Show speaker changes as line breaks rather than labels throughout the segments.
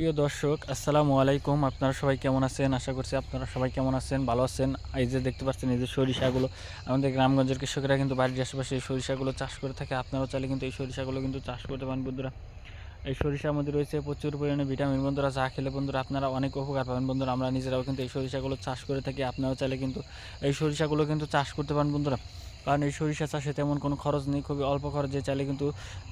প্রিয় দর্শক, আসসালামু আলাইকুম। আপনারা সবাই কেমন আছেন? আশা করছি আপনারা সবাই কেমন আছেন? ভালো আছেন? এই যে দেখতে পাচ্ছেন, এই যে সরিষাগুলো, আমাদের গ্রামগঞ্জের কৃষকেরা কিন্তু বাড়ির আশেপাশে এই সরিষাগুলো চাষ করে থাকে। আপনারাও চাইলে কিন্তু এই সরিষাগুলো কিন্তু চাষ করতে পারেন, বন্ধুরা। এই সরিষার মধ্যে রয়েছে প্রচুর পরিমাণে ভিটামিন, বন্ধুরা। যা খেলে, বন্ধুরা, আপনারা অনেক উপকার পাবেন, বন্ধুরা। আমরা নিজেরাও কিন্তু এই সরিষাগুলো চাষ করে থাকি। আপনারাও চাইলে কিন্তু এই সরিষাগুলো কিন্তু চাষ করতে পারেন, বন্ধুরা। কারণ এই সরিষা চাষে তেমন কোনো খরচ নেই, খুবই অল্প খরচে চাইলে কিন্তু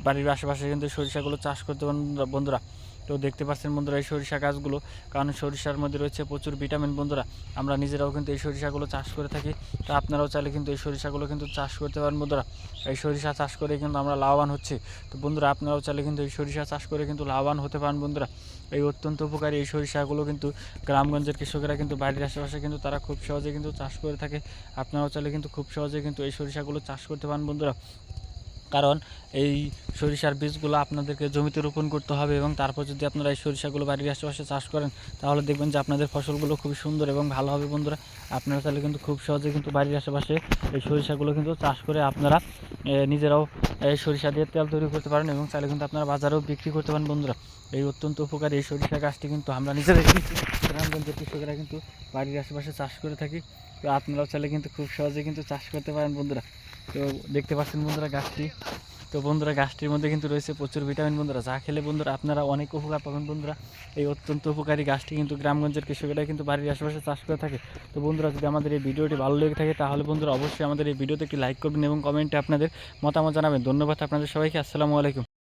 বাড়ির আশেপাশে কিন্তু সরিষাগুলো চাষ করতে পারেন, বন্ধুরা। তো দেখতে পাচ্ছেন বন্ধুরা এই সরিষা গাছগুলো, কারণ সরিষার মধ্যে রয়েছে প্রচুর ভিটামিন বন্ধুরা। আমরা নিজেরাও কিন্তু এই সরিষাগুলো চাষ করে থাকি। তো আপনারাও চাইলে কিন্তু এই সরিষাগুলো কিন্তু চাষ করতে পারেন বন্ধুরা। এই সরিষা চাষ করে কিন্তু আমরা লাভবান হচ্ছি। তো বন্ধুরা আপনারাও চাইলে কিন্তু এই সরিষা চাষ করে কিন্তু লাভবান হতে পারেন বন্ধুরা। এই অত্যন্ত উপকারী এই সরিষাগুলো কিন্তু গ্রামগঞ্জের কৃষকেরা কিন্তু, বাড়ির আশেপাশে কিন্তু তারা খুব সহজে কিন্তু চাষ করে থাকে। আপনারাও চাইলে কিন্তু খুব সহজে কিন্তু এই সরিষাগুলো চাষ করতে পারেন বন্ধুরা। কারণ এই সরিষার বীজগুলো আপনাদেরকে জমিতে রোপণ করতে হবে এবং তারপর যদি আপনারা এই সরিষাগুলো বাড়ির আশেপাশে চাষ করেন, তাহলে দেখবেন যে আপনাদের ফসলগুলো খুবই সুন্দর এবং ভালো হবে বন্ধুরা। আপনারা তাহলে কিন্তু খুব সহজে কিন্তু বাড়ির আশেপাশে এই সরিষাগুলো কিন্তু চাষ করে আপনারা নিজেরাও এই সরিষা দিয়ে তেল তৈরি করতে পারেন এবং চাইলে কিন্তু আপনারা বাজারেও বিক্রি করতে পারেন বন্ধুরা। এই অত্যন্ত উপকারী এই সরিষা গাছটি কিন্তু আমরা নিজেরাই গ্রামগঞ্জের কৃষকেরা কিন্তু বাড়ির আশেপাশে চাষ করে থাকি। তো আপনারাও চাইলে কিন্তু খুব সহজে কিন্তু চাষ করতে পারেন বন্ধুরা। তো দেখতে পাচ্ছেন বন্ধুরা গাছটি। তো বন্ধুরা গাছটির মধ্যে কিন্তু রয়েছে প্রচুর ভিটামিন বন্ধুরা। যা খেলে বন্ধুরা আপনারা অনেক উপকার পাবেন বন্ধুরা। এই অত্যন্ত উপকারী গাছটি কিন্তু গ্রামগঞ্জের কৃষকেরা কিন্তু বাড়ির আশেপাশে চাষ করে থাকে। তো বন্ধুরা যদি আমাদের এই ভিডিওটি ভালো লেগে থাকে তাহলে বন্ধুরা অবশ্যই আমাদের এই ভিডিওতে একটি লাইক করবেন এবং কমেন্টে আপনাদের মতামত জানাবেন। ধন্যবাদ আপনাদের সবাইকে। আসসালামু আলাইকুম।